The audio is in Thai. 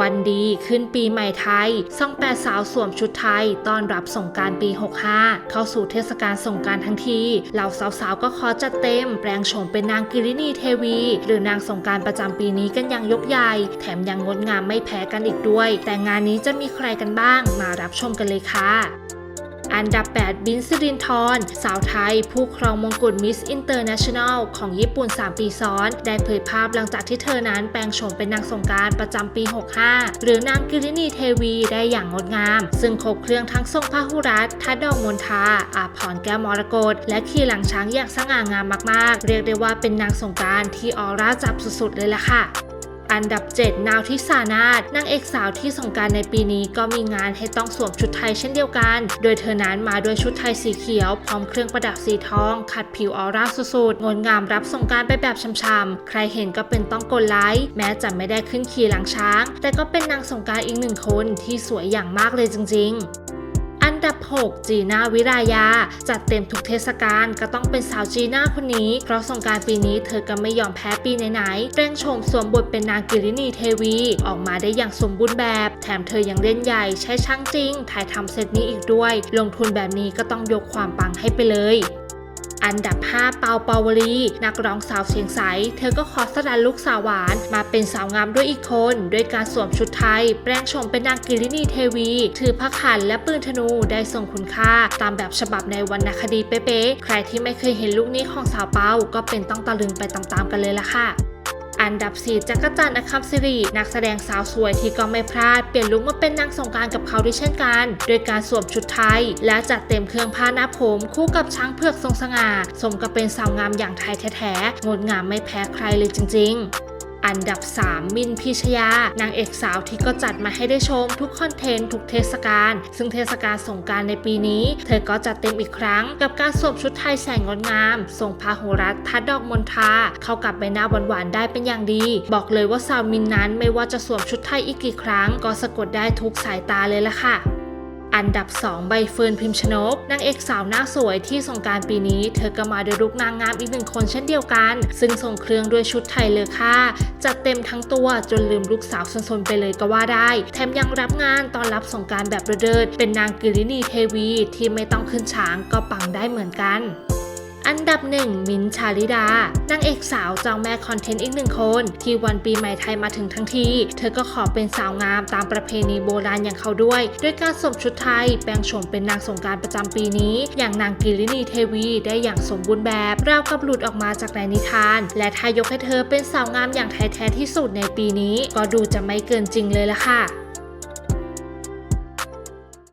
วันดีขึ้นปีใหม่ไทยซ่องแปดสาวสวมชุดไทยต้อนรับสงการปี 65 เข้าสู่เทศกาลสงการทั้งที เหล่าสาวๆ ก็ขอจัดเต็ม แปลงโฉมเป็นนางกิรินีเทวี หรือนางสงการประจำปีนี้กันอย่างยกใหญ่ แถมยังงดงามไม่แพ้กันอีกด้วย แต่งานนี้จะมีใครกันบ้าง มารับชมกันเลยค่ะ อันดับ 8 บินซิรินทรสาวไทย ผู้ครองมงกุฎมิสอินเตอร์เนชั่นแนลของญี่ปุ่น 3 ปีซ้อน ได้เผยภาพหลังจากที่เธอนั้นแปลงโฉมเป็นนางสงการประจำปี 65 หรือนางกิรินีเทวีได้อย่างงดงาม ซึ่งครบเครื่องทั้งทรงพหุรัตทัดดอกมณฑาอาภรณ์แก้วมรกตและขี่หลังช้างอย่างสง่างามมากๆ เรียกได้ว่าเป็นนางสงการที่ออร่าจับสุดๆเลยล่ะค่ะ อันดับ 7 นาวทิสานาถนางเอกสาวที่สงการในปีนี้ก็มีงานให้ต้องสวมชุดไทยเช่นเดียวกัน โดยเธอนั้นมาด้วยชุดไทยสีเขียว พร้อมเครื่องประดับสีทอง ขัดผิวออร่าสุดๆ งดงามรับสงการไปแบบช่ำๆ ใครเห็นก็เป็นต้องกดไลค์ แม้จะไม่ได้ขึ้นขี่หลังช้าง แต่ก็เป็นนางสงการอีกหนึ่งคนที่สวยอย่างมากเลยจริง ๆ ดับ 6 จีน่าวิรายา จัดเต็มทุกเทศกาลก็ต้องเป็นสาวจีน่าคนนี้ เพราะสงการปีนี้เธอก็ไม่ยอมแพ้ปีไหนๆแปลงโฉมสวมบทเป็นนางกิรินีเทวี ออกมาได้อย่างสมบูรณ์แบบ แถมเธอยังเล่นใหญ่ใช้ช่างจริง ถ่ายทำเซตนี้อีกด้วย ลงทุนแบบนี้ก็ต้องยกความปังให้ไปเลย อันดับ 5 เปาเปาวลี นักร้องสาวเสียงใส เธอก็ขอสดันลูกสาวหวาน มาเป็นสาวงามด้วยอีกคน ด้วยการสวมชุดไทย แปลงโฉมเป็นนางกิรินีเทวี ถือพระขันและปืนธนูได้ทรงคุณค่า ตามแบบฉบับในวรรณคดีเป๊ะๆ ใครที่ไม่เคยเห็นลูกนี้ของสาวเปาก็เป็นต้องตะลึงไปตามๆกันเลยล่ะค่ะ อันดับ 4จักรจันทร์อคัมสิริ นักแสดงสาวสวยที่ก็ไม่พลาด เปลี่ยนลุคมาเป็นนางสงการกับเขาด้วยเช่นกัน โดยการสวมชุดไทย และจัดเต็มเครื่องผ้าหน้าผม คู่กับช้างเผือกทรงสง่า สมกับเป็นสาวงามอย่างไทยแท้ๆ งดงามไม่แพ้ใครเลยจริง ๆ อันดับ 3 มินพิชยา นางเอกสาวที่ก็จัดมาให้ได้ชมทุกคอนเทนต์ทุกเทศกาล ซึ่งเทศกาลสงกรารในปีนี้ เธอก็จัดเต็มอีกครั้ง กับการสวมชุดไทยแสงงดงาม ทรงพาหุรัตทัดดอกมณฑาเข้ากับใบหน้าหวานๆได้เป็นอย่างดี บอกเลยว่าสาวมินนั้นไม่ว่าจะสวมชุดไทยอีกกี่ครั้ง ก็สะกดได้ทุกสายตาเลยล่ะค่ะ อันดับ 2 ใบเฟิร์นพิมชนกนางเอกสาวหน้าสวยที่สงการปีนี้ เธอก็มาด้วยลุกนางงามอีกหนึ่งคนเช่นเดียวกัน ซึ่งทรงเครื่องด้วยชุดไทยเลอค่าจัดเต็มทั้งตัวจนลืมลูกสาวสนๆไปเลยก็ว่าได้ แถมยังรับงานตอนรับสงการแบบระเดิดเป็นนางกิรินีเทวีที่ไม่ต้องขึ้นช้างก็ปังได้เหมือนกัน อันดับ 1 มินชาลิดานางเอกสาวจ้าแม่คอนเทนต์อีกหนึ่งคน ที่วันปีใหม่ไทยมาถึงทั้งที เธอก็ขอเป็นสาวงามตามประเพณีโบราณอย่างเขาด้วย ด้วยการสวมชุดไทย แปลงโฉมเป็นนางสงการประจำปีนี้ อย่างนางกิรินีเทวีได้อย่างสมบูรณ์แบบราวกับหลุดออกมาจากในนิทาน และถ้ายกให้เธอเป็นสาวงามอย่างแท้ๆที่สุดในปีนี้ ก็ดูจะไม่เกินจริงเลยละค่ะ